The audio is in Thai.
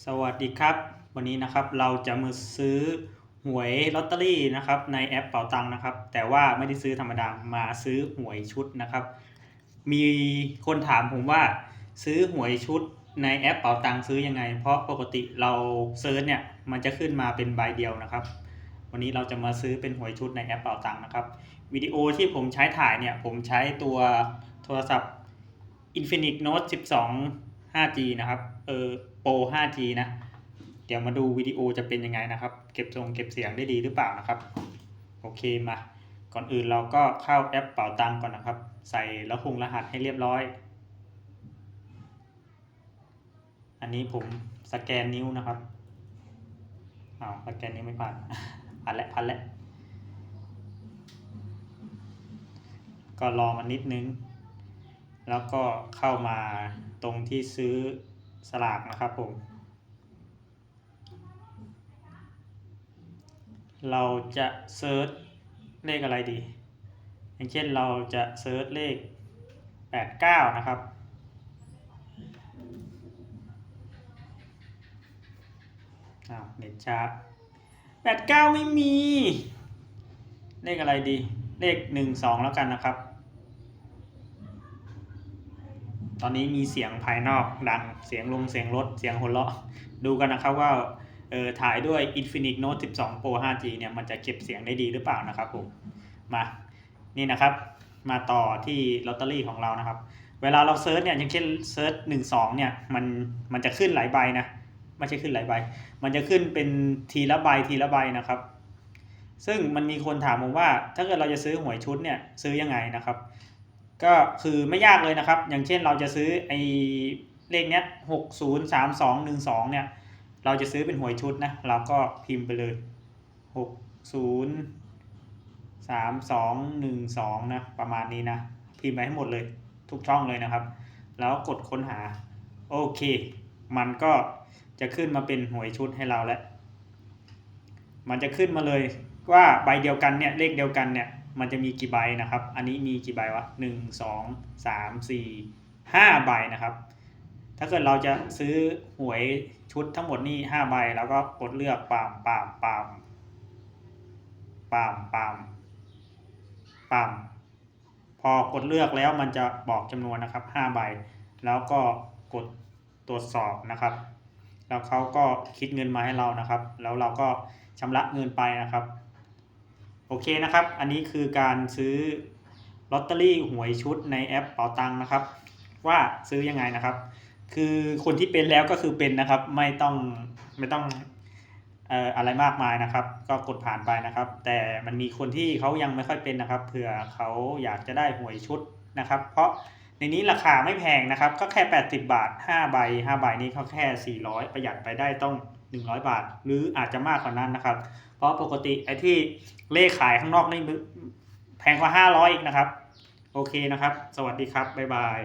สวัสดีครับ วันนี้นะครับเราจะมาซื้อหวยลอตเตอรี่นะครับในแอปเป๋าตังค์นะครับ แต่ว่าไม่ได้ซื้อธรรมดามาซื้อหวยชุดนะครับ มีคนถามผมว่าซื้อหวยชุดในแอปเป๋าตังค์ซื้อยังไง เพราะปกติเราเซิร์ชเนี่ยมันจะขึ้นมาเป็นใบเดียวนะครับ วันนี้เราจะมาซื้อเป็นหวยชุดในแอปเป๋าตังค์นะครับวิดีโอที่ผมใช้ถ่ายเนี่ยผมใช้ตัวโทรศัพท์ Infinix Note 12 5G นะครับเออ Pro 5G นะ เดี๋ยวมาดูวิดีโอจะเป็นยังไงนะครับ เก็บทรงเก็บเสียงได้ดีหรือเปล่านะครับ โอเคมา ก่อนอื่นเราก็เข้าแอปเป๋าตังก่อนนะครับ ใส่แล้วคงรหัสให้เรียบร้อย อันนี้ผมสแกนนิ้วนะครับอ้าวสแกนนิ้วไม่ผ่านผ่านแล้วผ่านแล้วก็รอมันนิดนึง แล้วก็เข้ามาตรงที่ซื้อ สลากนะครับผม เราจะเซิร์ชเลขอะไรดี อย่างเช่นเราจะเซิร์ชเลข 89 นะครับอ้าวเน็ตช้า89 ไม่มี เลขอะไรดี เลข 12 แล้วกันนะครับ ตอนนี้มีเสียงภายนอกดัง เสียงลงเสียงรถ เสียงหัวเราะ ดูกันนะครับว่าเออถ่ายด้วย Infinix Note 12 Pro 5G เนี่ยมันจะเก็บเสียงได้ดีหรือเปล่านะครับผม มานี่นะครับมาต่อที่ลอตเตอรี่ของเรานะครับ เวลาเราเซิร์ชเนี่ยอย่างเช่นเซิร์ช12เนี่ยมันมันจะขึ้นหลายใบนะไม่ใช่ขึ้นหลายใบ มันจะขึ้นเป็นทีละใบทีละใบนะครับ ซึ่งมันมีคนถามผมว่า ถ้าเกิดเราจะซื้อหวยชุดเนี่ยซื้อยังไงนะครับ ก็คือไม่ยากเลยนะครับ อย่างเช่นเราจะซื้อไอเลขเนี้ยหกศูนย์สามสองหนึ่งสองเนี่ย เราจะซื้อเป็นหวยชุดนะ เราก็พิมพ์ไปเลยหกศูนย์สามสองหนึ่งสองนะ ประมาณนี้นะ พิมพ์ไปให้หมดเลย ทุกช่องเลยนะครับ แล้วกดค้นหา โอเค มันก็จะขึ้นมาเป็นหวยชุดให้เราแล้ว มันจะขึ้นมาเลยว่าใบเดียวกันเนี่ย เลขเดียวกันเนี่ย มันจะมีกี่ใบนะครับ อันนี้มีกี่ใบวะหนึ่งสองสามสี่ห้าใบนะครับ ถ้าเกิดเราจะซื้อหวยชุดทั้งหมดนี่ห้าใบแล้วก็กดเลือกปามปามปามปามปามปามพอกดเลือกแล้วมันจะบอกจำนวนนะครับห้าใบ แล้วก็กดตรวจสอบนะครับ แล้วเขาก็คิดเงินมาให้เรานะครับ แล้วเราก็ชำระเงินไปนะครับ โอเคนะครับ อันนี้คือการซื้อลอตเตอรี่หวยชุดในแอปเป๋าตังนะครับ ว่าซื้อยังไงนะครับ คือคนที่เป็นแล้วก็คือเป็นนะครับ ไม่ต้องไม่ต้องเอ่ออะไรมากมายนะครับ ก็กดผ่านไปนะครับ แต่มันมีคนที่เขายังไม่ค่อยเป็นนะครับเผื่อเขาอยากจะได้หวยชุดนะครับ เพราะ ในนี้ราคาไม่แพงนะครับ ก็แค่ 80 บาท 5 ใบ 5 ใบนี้เขาแค่ 400 ประหยัดไปได้ต้อง 100 บาท หรืออาจจะมากกว่านั้นนะครับ เพราะปกติไอ้ที่เลขขายข้างนอกนี่แพงกว่า 500 อีกนะครับ โอเคนะครับ สวัสดีครับ บ๊ายบาย